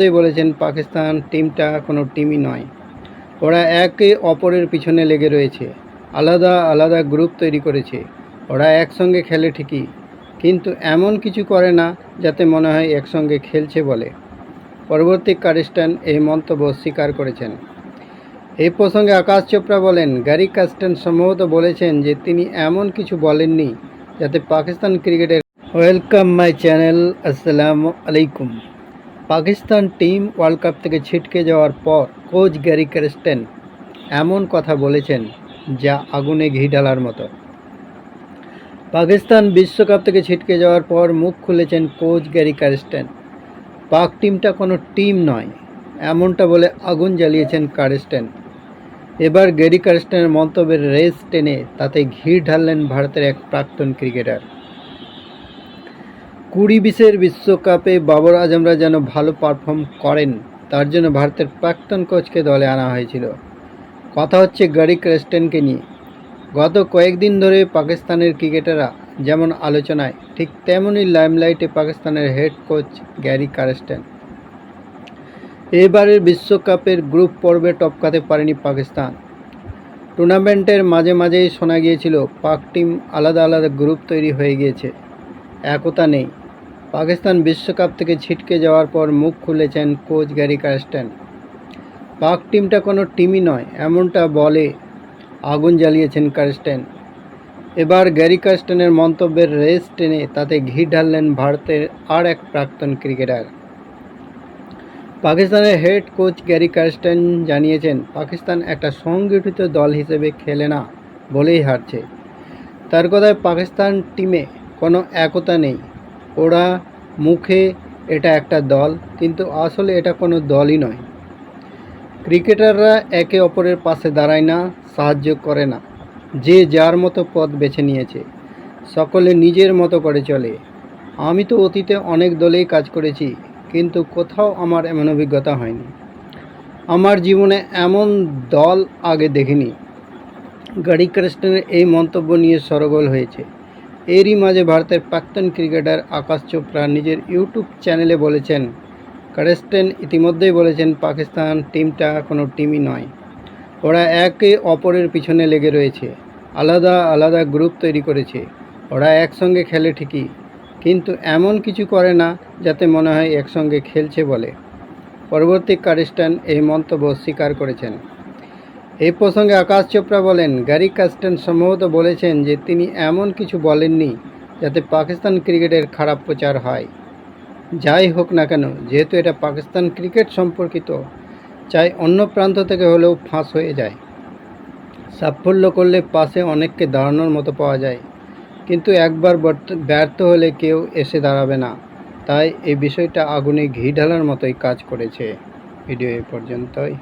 বলেছেন, পাকিস্তান টিমটা কোনো টিমই নয়। ওরা একে অপরের পিছনে লেগে রয়েছে। আলাদা আলাদা গ্রুপ তৈরি করেছে। ওরা একসঙ্গে খেলে ঠিকই, কিন্তু এমন কিছু করে না যাতে মনে হয় একসঙ্গে খেলছে বলে। পরবর্তী কারিস্টান এই মন্তব্য স্বীকার করেছেন। এই প্রসঙ্গে আকাশ চোপড়া বলেন, গ্যারি কাস্টান সম্ভবত বলেছেন যে তিনি এমন কিছু বলেননি যাতে পাকিস্তান ক্রিকেটের ওয়েলকাম মাই চ্যানেল, আসসালামু আলাইকুম। পাকিস্তান টিম ওয়ার্ল্ড কাপ থেকে ছিটকে যাওয়ার পর কোচ গ্যারি ক্যারেস্টেন এমন কথা বলেছেন যা আগুনে ঘি ঢালার মতো। পাকিস্তান বিশ্বকাপ থেকে ছিটকে যাওয়ার পর মুখ খুলেছেন কোচ গ্যারি ক্যারেস্টেন। পাক টিমটা কোনো টিম নয়, এমনটা বলে আগুন জ্বালিয়েছেন কারেস্টেন এবার গ্যারি কারেস্টেনের মন্তব্যের রেস টেনে তাতে ঘি ঢাললেন ভারতের এক প্রাক্তন ক্রিকেটার। কুড়ি বিশের বিশ্বকাপে বাবর আজমরা যেন ভালো পারফর্ম করেন, তার জন্য ভারতের প্রাক্তন কোচকে দলে আনা হয়েছিল। কথা হচ্ছে গ্যারি ক্রেস্টেনকে নিয়ে। গত কয়েকদিন ধরে পাকিস্তানের ক্রিকেটাররা যেমন আলোচনায়, ঠিক তেমনই লাইমলাইটে পাকিস্তানের হেড কোচ গ্যারি কারেস্টেন এবারের বিশ্বকাপের গ্রুপ পর্বে টপকাতে পারেনি পাকিস্তান। টুর্নামেন্টের মাঝে মাঝেই শোনা গিয়েছিল, পাক টিম আলাদা আলাদা গ্রুপ তৈরি হয়ে গিয়েছে। একতা নেই। পাকিস্তান বিশ্বকাপ থেকে ছিটকে যাওয়ার পর মুখ খুলেছেন কোচ গ্যারি কারেস্টেন পাক টিমটা কোনো টিমই নয়, এমনটা বলে আগুন জ্বালিয়েছেন কারেস্টেন এবার গ্যারি কারেস্টেনের মন্তব্যের রেস টেনে তাতে ঘি ঢাললেন ভারতের আর এক প্রাক্তন ক্রিকেটার। পাকিস্তানের হেড কোচ গ্যারি কারেস্টেন জানিয়েছেন, পাকিস্তান একটা সংগঠিত দল হিসেবে খেলে না বলেই হারছে। তার কথায় পাকিস্তান টিমে কোনো একতা নেই। ওরা মুখে এটা একটা দল, কিন্তু আসলে এটা কোনো দলই নয়। ক্রিকেটাররা একে অপরের পাশে দাঁড়ায় না, সাহায্য করে না। যে যার মতো পথ বেছে নিয়েছে, সকলে নিজের মতো করে চলে। আমি তো অতীতে অনেক দলেই কাজ করেছি, কিন্তু কোথাও আমার এমন অভিজ্ঞতা হয়নি। আমার জীবনে এমন দল আগে দেখিনি। গাড়ি ক্রিস্টেনের এই মন্তব্য নিয়ে সরগোল হয়েছে। এরই মাঝে ভারতের প্রাক্তন ক্রিকেটার আকাশ চোপড়া নিজের ইউটিউব চ্যানেলে বলেছেন, কারেস্টেন ইতিমধ্যেই বলেছেন পাকিস্তান টিমটা কোনো টিমই নয়। ওরা একে অপরের পিছনে লেগে রয়েছে, আলাদা আলাদা গ্রুপ তৈরি করেছে, ওরা একসঙ্গে খেলে ঠিকই, কিন্তু এমন কিছু করে না যাতে মনে হয় একসঙ্গে খেলছে বলে। পরবর্তী কারিস্টান এই মন্তব্য স্বীকার করেছেন। এই প্রসঙ্গে আকাশ চোপড়া বলেন, গ্যারি কাস্টেন সম্ভবত বলেছেন যে তিনি এমন কিছু বলেননি যাতে পাকিস্তান ক্রিকেটের খারাপ প্রচার হয়। যাই হোক না কেন, যেহেতু এটা পাকিস্তান ক্রিকেট সম্পর্কিত, চাই অন্য প্রান্ত থেকে হলেও ফাঁস হয়ে যায়। সাফল্য করলে পাশে অনেককে দাঁড়ানোর মতো পাওয়া যায়। কিন্তু একবার ব্যর্থ হলে কেউ এসে দাঁড়াবে না। তাই এই বিষয়টা আগুনে ঘি ঢালার মতোই কাজ করেছে। ভিডিও এ পর্যন্তই।